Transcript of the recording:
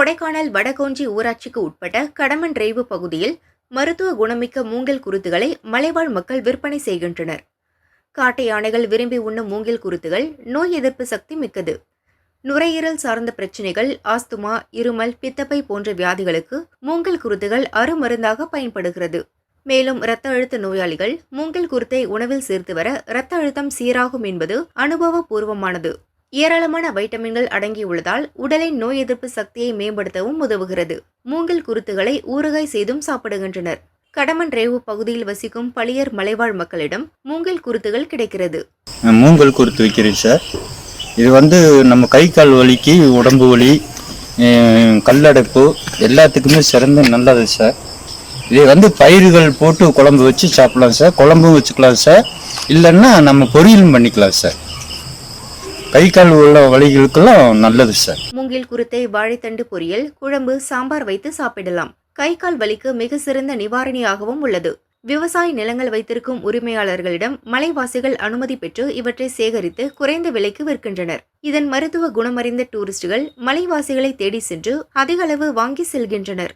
கொடைக்கானல் வடகோஞ்சி ஊராட்சிக்கு உட்பட்ட கடமன் ரேவு பகுதியில் மருத்துவ குணமிக்க மூங்கில் குருத்துகளை மலைவாழ் மக்கள் விற்பனை செய்கின்றனர். காட்டை யானைகள் விரும்பி உண்ணும் மூங்கில் குருத்துகள் நோய் எதிர்ப்பு சக்தி மிக்கது. நுரையீரல் சார்ந்த பிரச்சினைகள் ஆஸ்துமா இருமல் பித்தப்பை போன்ற வியாதிகளுக்கு மூங்கில் குருத்துகள் அருமருந்தாக பயன்படுகிறது. மேலும் இரத்த அழுத்த நோயாளிகள் மூங்கில் குருத்தை உணவில் சேர்த்து வர இரத்த அழுத்தம் சீராகும் என்பது அனுபவபூர்வமானது. ஏராளமான வைட்டமின்கள் அடங்கியுள்ளதால் உடலின் நோய் எதிர்ப்பு சக்தியை மேம்படுத்தவும் உதவுகிறது. மூங்கில் குருத்துகளை ஊறுகாய் செய்தும் சாப்பிடுகின்றனர். கடமன் ரேவு பகுதியில் வசிக்கும் பளியர் மலைவாழ் மக்களிடம் மூங்கில் குருத்துகள் கிடைக்கிறது. மூங்கல் குருத்து வைக்கிறேன் சார். இது வந்து நம்ம கை கால் வலிக்கு உடம்பு வலி கல்லடைப்பு எல்லாத்துக்குமே சிறந்த நல்லது சார். இது வந்து பயிர்கள் போட்டு குழம்பு வச்சு சாப்பிடலாம் சார். குழம்பும் வச்சுக்கலாம் சார். இல்லைன்னா நம்ம பொரியலும் பண்ணிக்கலாம் சார். கை கால் உள்ள வழிகளுக்கெல்லாம் நல்லது சார் மூங்கில் குருத்தை வாழைத்தண்டு பொரியல் குழம்பு சாம்பார் வைத்து சாப்பிடலாம். கை கால் வலிக்கு மிக சிறந்த நிவாரணியாகவும் உள்ளது. விவசாய நிலங்கள் வைத்திருக்கும் உரிமையாளர்களிடம் மலைவாசிகள் அனுமதி பெற்று இவற்றை சேகரித்து குறைந்த விலைக்கு விற்கின்றனர். இதன் மருத்துவ குணமறிந்த டூரிஸ்டுகள் மலைவாசிகளை தேடி சென்று அதிக அளவு வாங்கி செல்கின்றனர்.